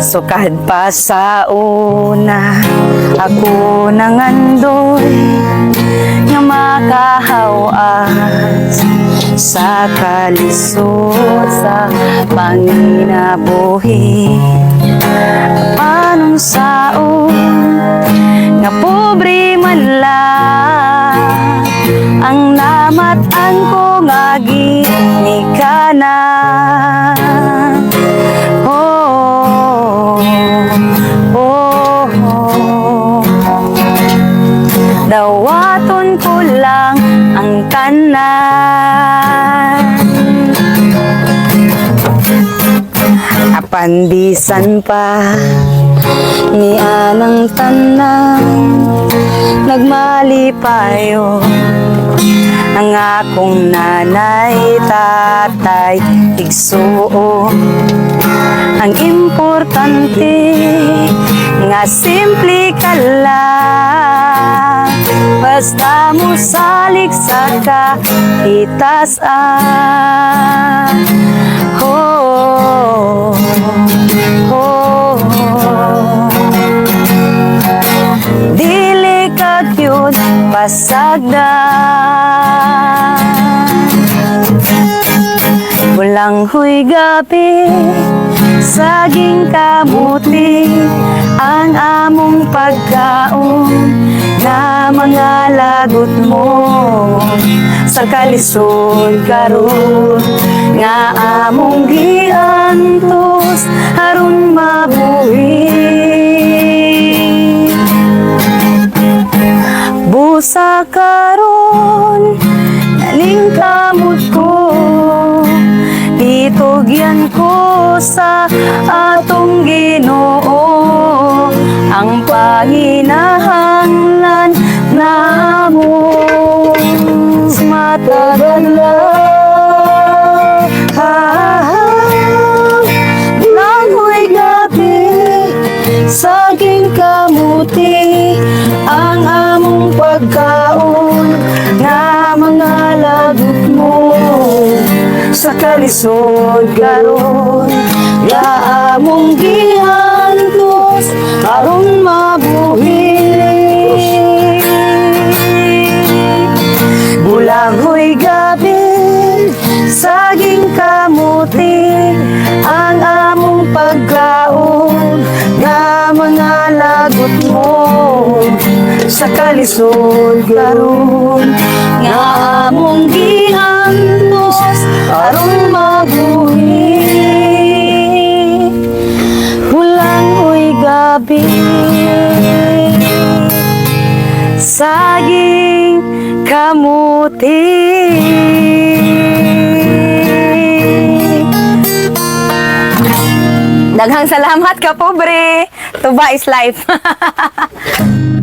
Sukad pa sa una. Ako nangandoy Nga makahawas Sa kalisod Sa panginabuhi. Anong saon Nga pobre man lang Ang namatan ko nga ginikanan tanan. Apandisan pa ni anang tanan. Nagmalipayo ang akong nanay, tatay, igsuo ang importante nga simple ka lang Basta mo salig sa kahitasan Oh, oh, oh. Dili ka cute, pasagdan Walang huy gabi, saging kamuti Sa kalisod karon nga among giantos Harun mabuhi. Busa karon naning kamot ko Itugyan ko sa atong ginoo. Ang panginahanglan Saging kamuti Ang among pagkaon Na mga lagot mo. Sa kalisod karon Ya among gihantos Aron mabuhi. Bulangoy gabi Saging kamuti Ang among pagkaon Nga mga lagot mo Sa kalisod karon Nga among gihantos Aron mabuhi. Bulangoy gabi Saging kamuti Daghang salamat ka pobre. Tuba is life.